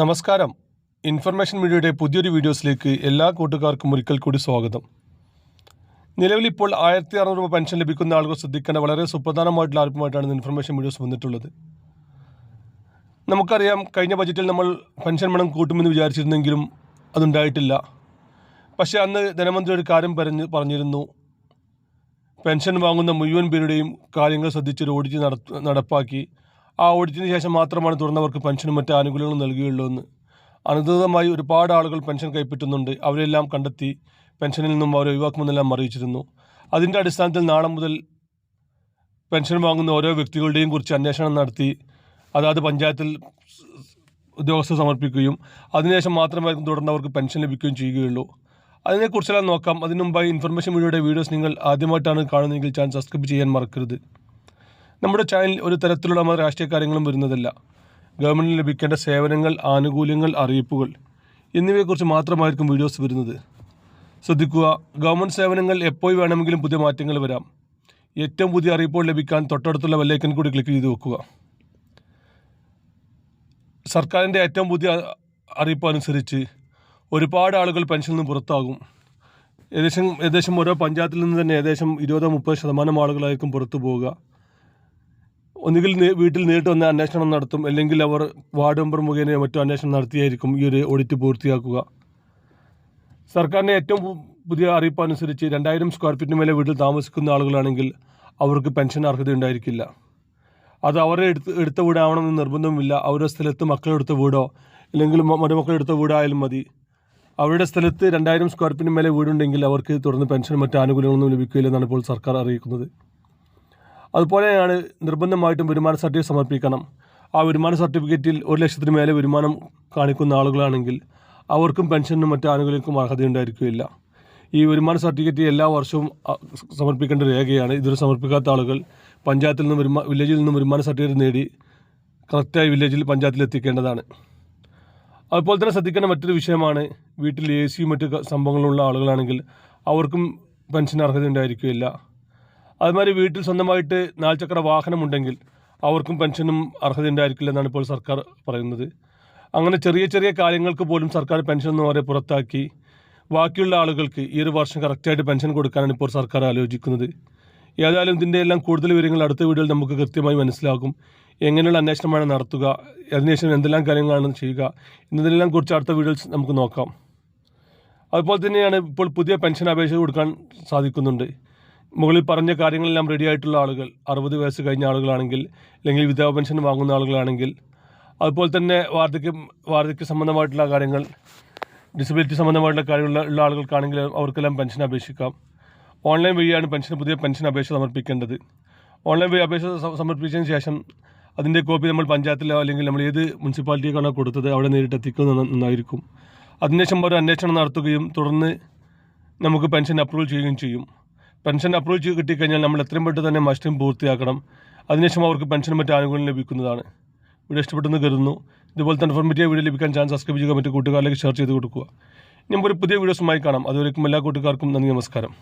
നമസ്കാരം. ഇൻഫർമേഷൻ മീഡിയയുടെ പുതിയൊരു വീഡിയോസിലേക്ക് എല്ലാ കൂട്ടുകാർക്കും ഒരിക്കൽ കൂടി സ്വാഗതം. നിലവിൽ ഇപ്പോൾ ആയിരത്തി അറുന്നൂറ് രൂപ പെൻഷൻ ലഭിക്കുന്ന ആളുകൾ ശ്രദ്ധിക്കേണ്ട വളരെ സുപ്രധാനമായിട്ടുള്ള ആർപ്പുമായിട്ടാണ് ഇൻഫർമേഷൻ വീഡിയോസ് വന്നിട്ടുള്ളത്. നമുക്കറിയാം കഴിഞ്ഞ ബജറ്റിൽ നമ്മൾ പെൻഷൻ പണം കൂട്ടുമെന്ന് വിചാരിച്ചിരുന്നെങ്കിലും അതുണ്ടായിട്ടില്ല. പക്ഷേ അന്ന് ധനമന്ത്രി ഒരു കാര്യം പറഞ്ഞ് പറഞ്ഞിരുന്നു. പെൻഷൻ വാങ്ങുന്ന മുഴുവൻ പേരുടെയും കാര്യങ്ങൾ ശ്രദ്ധിച്ചൊരു ഓഡിറ്റ് നടപ്പാക്കി ആ ഓഡിറ്റിന് ശേഷം മാത്രമാണ് തുറന്നവർക്ക് പെൻഷനും മറ്റ് ആനുകൂല്യങ്ങളും നൽകുകയുള്ളൂ എന്ന്. അനധികൃതമായി ഒരുപാട് ആളുകൾ പെൻഷൻ കൈപ്പറ്റുന്നുണ്ട്. അവരെല്ലാം കണ്ടെത്തി പെൻഷനിൽ നിന്നും അവരെ ഒഴിവാക്കുമെന്നെല്ലാം അറിയിച്ചിരുന്നു. അതിന്റെ അടിസ്ഥാനത്തിൽ നാളെ മുതൽ പെൻഷൻ വാങ്ങുന്ന ഓരോ വ്യക്തികളുടെയും കുറിച്ച് അന്വേഷണം നടത്തി അതാത് പഞ്ചായത്തിൽ ഉദ്യോഗസ്ഥർ സമർപ്പിക്കുകയും അതിനുശേഷം മാത്രമേ തുടർന്നവർക്ക് പെൻഷൻ ലഭിക്കുകയും ചെയ്യുകയുള്ളൂ. അതിനെക്കുറിച്ചെല്ലാം നോക്കാം. അതിനു മുമ്പായി ഇൻഫർമേഷൻ വീഡിയോയുടെ വീഡിയോസ് നിങ്ങൾ ആദ്യമായിട്ടാണ് കാണുന്നതെങ്കിൽ ചാനൽ സബ്സ്ക്രൈബ് ചെയ്യാൻ മറക്കരുത്. നമ്മുടെ ചാനൽ ഒരു തരത്തിലുള്ള രാഷ്ട്രീയ കാര്യങ്ങളും വരുന്നതല്ല. ഗവൺമെന്റിന് ലഭിക്കേണ്ട സേവനങ്ങൾ ആനുകൂല്യങ്ങൾ അറിയിപ്പുകൾ എന്നിവയെക്കുറിച്ച് മാത്രമായിരിക്കും വീഡിയോസ് വരുന്നത്. ശ്രദ്ധിക്കുക ഗവൺമെന്റ് സേവനങ്ങൾ എപ്പോൾ വേണമെങ്കിലും പുതിയ മാറ്റങ്ങൾ വരാം. ഏറ്റവും പുതിയ അറിയിപ്പുകൾ ലഭിക്കാൻ തൊട്ടടുത്തുള്ള വെല്ലൈക്കൻ കൂടി ക്ലിക്ക് ചെയ്ത് വെക്കുക. സർക്കാരിന്റെ ഏറ്റവും പുതിയ അറിയിപ്പ് അനുസരിച്ച് ഒരുപാട് ആളുകൾ പെൻഷനിൽ നിന്ന് പുറത്താകും. ഏകദേശം ഏകദേശം ഓരോ പഞ്ചായത്തിൽ നിന്ന് തന്നെ ഏകദേശം ഇരുപതോ മുപ്പത് ശതമാനം ആളുകളായിരിക്കും പുറത്തു പോവുക. ഒന്നുകിൽ വീട്ടിൽ നേരിട്ട് വന്ന് അന്വേഷണം നടത്തും അല്ലെങ്കിൽ അവർ വാർഡ് മെമ്പർ മുഖേന മറ്റോ അന്വേഷണം നടത്തിയായിരിക്കും ഈ ഒരു ഓഡിറ്റ് പൂർത്തിയാക്കുക. സർക്കാരിന്റെ ഏറ്റവും പുതിയ അറിയിപ്പ് അനുസരിച്ച് രണ്ടായിരം സ്ക്വയർ ഫീറ്റിന് മേലെ വീട്ടിൽ താമസിക്കുന്ന ആളുകളാണെങ്കിൽ അവർക്ക് പെൻഷൻ അർഹത ഉണ്ടായിരിക്കില്ല. അത് അവരെ എടുത്ത് എടുത്ത വീടാവണമെന്ന് നിർബന്ധമില്ല അവരുടെ സ്ഥലത്ത് മക്കളെടുത്ത വീടോ അല്ലെങ്കിൽ മരുമക്കളെടുത്ത വീടായാലും മതി. അവരുടെ സ്ഥലത്ത് രണ്ടായിരം സ്ക്വയർ ഫീറ്റിന് മേലെ വീടുണ്ടെങ്കിൽ അവർക്ക് തുടർന്ന് പെൻഷൻ മറ്റ് ആനുകൂല്യങ്ങളൊന്നും ലഭിക്കില്ലെന്നാണ് ഇപ്പോൾ സർക്കാർ അറിയിക്കുന്നത്. അതുപോലെയാണ് നിർബന്ധമായിട്ടും വരുമാന സർട്ടിഫിക്കറ്റ് സമർപ്പിക്കണം. ആ വരുമാന സർട്ടിഫിക്കറ്റിൽ ഒരു ലക്ഷത്തിന് മേലെ വരുമാനം കാണിക്കുന്ന ആളുകളാണെങ്കിൽ അവർക്കും പെൻഷനും മറ്റു ആനുകൂല്യങ്ങൾക്കും അർഹതയുണ്ടായിരിക്കില്ല ഈ വരുമാന സർട്ടിഫിക്കറ്റ് എല്ലാ വർഷവും സമർപ്പിക്കേണ്ട രേഖയാണ്. ഇതുവരെ സമർപ്പിക്കാത്ത ആളുകൾ പഞ്ചായത്തിൽ നിന്നും വരുമാ വില്ലേജിൽ നിന്നും വരുമാന സർട്ടിഫിക്കറ്റ് നേടി കറക്റ്റായി വില്ലേജിൽ പഞ്ചായത്തിൽ എത്തിക്കേണ്ടതാണ്. അതുപോലെ തന്നെ ശ്രദ്ധിക്കേണ്ട മറ്റൊരു വിഷയമാണ് വീട്ടിൽ എ സിയും മറ്റു സംഭവങ്ങളുള്ള ആളുകളാണെങ്കിൽ അവർക്കും പെൻഷൻ അർഹത ഉണ്ടായിരിക്കുകയില്ല അതുമാതിരി വീട്ടിൽ സ്വന്തമായിട്ട് നാൽചക്ര വാഹനമുണ്ടെങ്കിൽ അവർക്കും പെൻഷനും അർഹത ഉണ്ടായിരിക്കില്ല എന്നാണ് ഇപ്പോൾ സർക്കാർ പറയുന്നത്. അങ്ങനെ ചെറിയ ചെറിയ കാര്യങ്ങൾക്ക് പോലും സർക്കാർ പെൻഷൻ എന്ന് പറയുക പുറത്താക്കി ബാക്കിയുള്ള ആളുകൾക്ക് ഈ ഒരു വർഷം കറക്റ്റായിട്ട് പെൻഷൻ കൊടുക്കാനാണ് ഇപ്പോൾ സർക്കാർ ആലോചിക്കുന്നത്. ഏതായാലും ഇതിന്റെ എല്ലാം കൂടുതൽ വിവരങ്ങൾ അടുത്ത വീഡിയോയിൽ നമുക്ക് കൃത്യമായി മനസ്സിലാകും. എങ്ങനെയുള്ള അന്വേഷണമാണ് നടത്തുക അതിനുശേഷം എന്തെല്ലാം കാര്യങ്ങളാണ് ചെയ്യുക എന്നതിനെല്ലാം കുറിച്ച് അടുത്ത വീഡിയോയിൽ നമുക്ക് നോക്കാം. അതുപോലെ തന്നെയാണ് ഇപ്പോൾ പുതിയ പെൻഷൻ അപേക്ഷ കൊടുക്കാൻ സാധിക്കുന്നുണ്ട്. മുകളിൽ പറഞ്ഞ കാര്യങ്ങളെല്ലാം റെഡി ആയിട്ടുള്ള ആളുകൾ. അറുപത് വയസ്സ് കഴിഞ്ഞ ആളുകളാണെങ്കിൽ അല്ലെങ്കിൽ വിധവ പെൻഷൻ വാങ്ങുന്ന ആളുകളാണെങ്കിൽ അതുപോലെ തന്നെ വാർദ്ധക്യം വാർദ്ധക്യ സംബന്ധമായിട്ടുള്ള കാര്യങ്ങൾ ഡിസബിലിറ്റി സംബന്ധമായിട്ടുള്ള കാര്യമുള്ള ഉള്ള ആളുകൾക്കാണെങ്കിൽ അവർക്കെല്ലാം പെൻഷൻ അപേക്ഷിക്കാം. ഓൺലൈൻ വഴിയാണ് പെൻഷൻ പുതിയ പെൻഷൻ അപേക്ഷ സമർപ്പിക്കേണ്ടത്. ഓൺലൈൻ വഴി അപേക്ഷ സമർപ്പിച്ചതിന് ശേഷം അതിന്റെ കോപ്പി നമ്മൾ പഞ്ചായത്തിലോ അല്ലെങ്കിൽ നമ്മൾ ഏത് മുനിസിപ്പാലിറ്റിക്കാണോ കൊടുത്തത് അവിടെ നേരിട്ട് എത്തിക്കുന്നത് നന്നായിരിക്കും. അതിനുശേഷം ഒരു അന്വേഷണം നടത്തുകയും തുടർന്ന് നമുക്ക് പെൻഷൻ അപ്രൂവൽ ചെയ്യുകയും ചെയ്യും. പെൻഷൻ അപ്രൂവ് ചെയ്ത് കിട്ടിക്കഴിഞ്ഞാൽ നമ്മൾ എത്രയും പെട്ടെന്ന് തന്നെ മസ്റ്റും പൂർത്തിയാക്കണം. അതിനുശേഷം അവർക്ക് പെൻഷൻ മറ്റ് ആനുകൂല്യം ലഭിക്കുന്നതാണ്. വീഡിയോ ഇഷ്ടപ്പെട്ടെന്ന് കരുതുന്നു. ഇതുപോലത്തെ ഇൻഫോർമേറ്റീവ് വീഡിയോ ലഭിക്കാൻ ചാൻസ് സബ്സ്ക്രൈബ് ചെയ്യുക മറ്റു കൂട്ടുകാരിലേക്ക് ഷെയർ ചെയ്ത് കൊടുക്കുക. ഇനി നമുക്കൊരു പുതിയ വീഡിയോസുമായി കാണാം. അതുവരേക്കും എല്ലാ കൂട്ടുകാർക്കും നന്ദി നമസ്കാരം.